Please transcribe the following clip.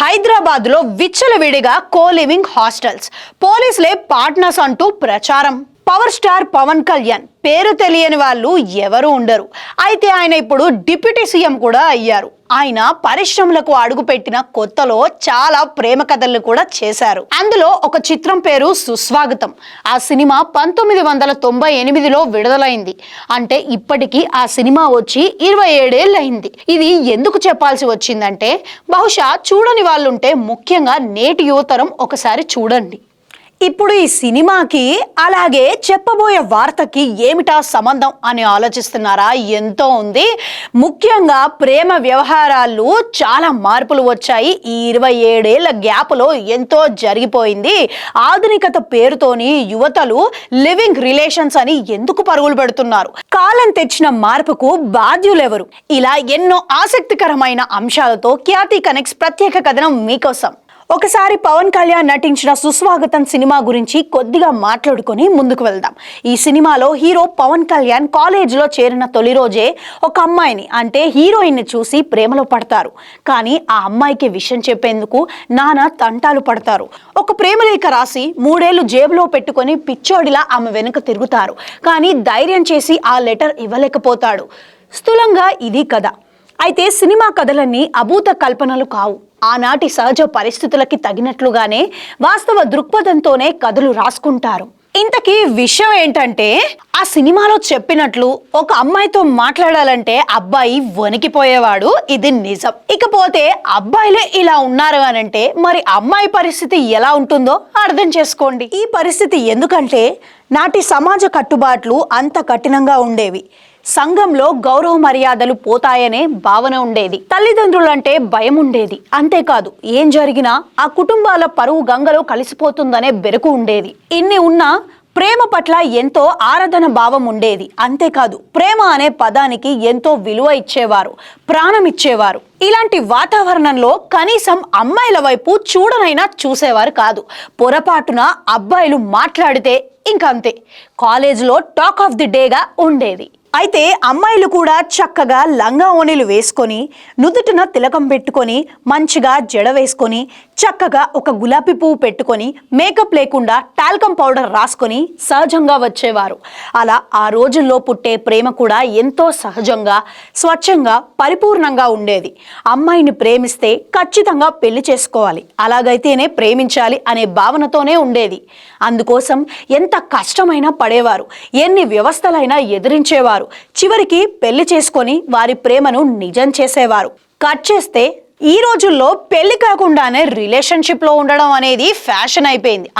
హైదరాబాద్లో విచ్చలవిడిగా coliving hostels. పోలీసులే పార్ట్నర్స్ అంటూ ప్రచారం. Power star Pawan Kalyan. పేరు తెలియని వాళ్ళు ఎవరు ఉండరు. అయితే ఆయన ఇప్పుడు డిప్యూటీ సీఎం కూడా అయ్యారు. ఆయన పరిశ్రమలకు అడుగుపెట్టిన కొత్తలో చాలా ప్రేమ కథలను కూడా చేశారు. అందులో ఒక చిత్రం పేరు సుస్వాగతం. ఆ సినిమా పంతొమ్మిది వందల తొంభై ఎనిమిదిలో విడుదలైంది. అంటే ఇప్పటికీ ఆ సినిమా వచ్చి ఇరవై ఏడేళ్ళు అయింది ఇది ఎందుకు చెప్పాల్సి వచ్చిందంటే బహుశా చూడని వాళ్ళుంటే ముఖ్యంగా నేటి యువతరం ఒకసారి చూడండి. ఇప్పుడు ఈ సినిమాకి అలాగే చెప్పబోయే వార్తకి ఏమిటా సంబంధం అని ఆలోచిస్తున్నారా? ఎంతో ఉంది. ముఖ్యంగా ప్రేమ వ్యవహారాలు చాలా మార్పులు వచ్చాయి. ఈ ఇరవై ఏడేళ్ళ గ్యాప్లో ఎంతో జరిగిపోయింది. ఆధునికత పేరుతోని యువతలు లివింగ్ రిలేషన్స్ అని ఎందుకు పరుగులు పెడుతున్నారు? కాలం తెచ్చిన మార్పుకు బాధ్యులెవరు? ఇలా ఎన్నో ఆసక్తికరమైన అంశాలతో ఖ్యాతి కనెక్ట్స్ ప్రత్యేక కథనం మీకోసం. ఒకసారి పవన్ కళ్యాణ్ నటించిన సుస్వాగతం సినిమా గురించి కొద్దిగా మాట్లాడుకొని ముందుకు వెళ్దాం. ఈ సినిమాలో హీరో పవన్ కళ్యాణ్ కాలేజీలో చేరిన తొలి రోజే ఒక అమ్మాయిని అంటే హీరోయిన్ని చూసి ప్రేమలో పడతారు. కానీ ఆ అమ్మాయికి విషయం చెప్పేందుకు నానా తంటాలు పడతారు. ఒక ప్రేమలేఖ రాసి మూడేళ్ళు జేబులో పెట్టుకొని పిచ్చోడిలా ఆమె వెనుక తిరుగుతారు. కానీ ధైర్యం చేసి ఆ లెటర్ ఇవ్వలేకపోతాడు. స్థూలంగా ఇది కథ. అయితే సినిమా కథలన్నీ అభూత కల్పనలు కావు. ఆనాటి సహజ పరిస్థితులకి తగినట్లుగానే వాస్తవ దృక్పథంతోనే కథలు రాసుకుంటారు. ఇంతకీ విషయం ఏంటంటే ఆ సినిమాలో చెప్పినట్లు ఒక అమ్మాయితో మాట్లాడాలంటే అబ్బాయి వణికిపోయేవాడు ఇది నిజం. ఇకపోతే అబ్బాయిలే ఇలా ఉన్నారు అని అంటే మరి అమ్మాయి పరిస్థితి ఎలా ఉంటుందో అర్థం చేసుకోండి. ఈ పరిస్థితి ఎందుకంటే నాటి సమాజ కట్టుబాట్లు అంత కఠినంగా ఉండేవి. సంఘంలో గౌరవ మర్యాదలు పోతాయనే భావన ఉండేది. తల్లిదండ్రులంటే భయం ఉండేది. అంతేకాదు ఏం జరిగినా ఆ కుటుంబాల పరువు గంగలో కలిసిపోతుందనే బెరుకు ఉండేది. ఇన్ని ఉన్నా ప్రేమ పట్ల ఎంతో ఆరాధన భావం ఉండేది. అంతేకాదు ప్రేమ అనే పదానికి ఎంతో విలువ ఇచ్చేవారు ప్రాణం ఇచ్చేవారు. ఇలాంటి వాతావరణంలో కనీసం అమ్మాయిల వైపు చూడనైనా చూసేవారు కాదు. పొరపాటున అబ్బాయిలు మాట్లాడితే ఇంకంతే. కాలేజీలో టాక్ ఆఫ్ ది డేగా ఉండేది. అయితే అమ్మాయిలు కూడా చక్కగా లంగా ఓణీలు వేసుకొని నుదుటిన తిలకం పెట్టుకొని మంచిగా జడ వేసుకొని చక్కగా ఒక గులాబీ పువ్వు పెట్టుకొని మేకప్ లేకుండా టాల్కమ్ పౌడర్ రాసుకొని సహజంగా వచ్చేవారు. అలా ఆ రోజుల్లో పుట్టే ప్రేమ కూడా ఎంతో సహజంగా స్వచ్ఛంగా పరిపూర్ణంగా ఉండేది. అమ్మాయిని ప్రేమిస్తే ఖచ్చితంగా పెళ్ళి చేసుకోవాలి. అలాగైతేనే ప్రేమించాలి అనే భావనతోనే ఉండేది. అందుకోసం ఎంత కష్టమైనా పడేవారు. ఎన్ని వ్యవస్థలైనా ఎదిరించేవారు. చివరికి పెళ్ళి చేసుకొని వారి ప్రేమను నిజం చేసేవారు. కట్ చేస్తే ఈ రోజుల్లో పెళ్ళి కాకుండానే రిలేషన్షిప్లో ఉండడం అనేది ఫ్యాషన్ అయిపోయింది.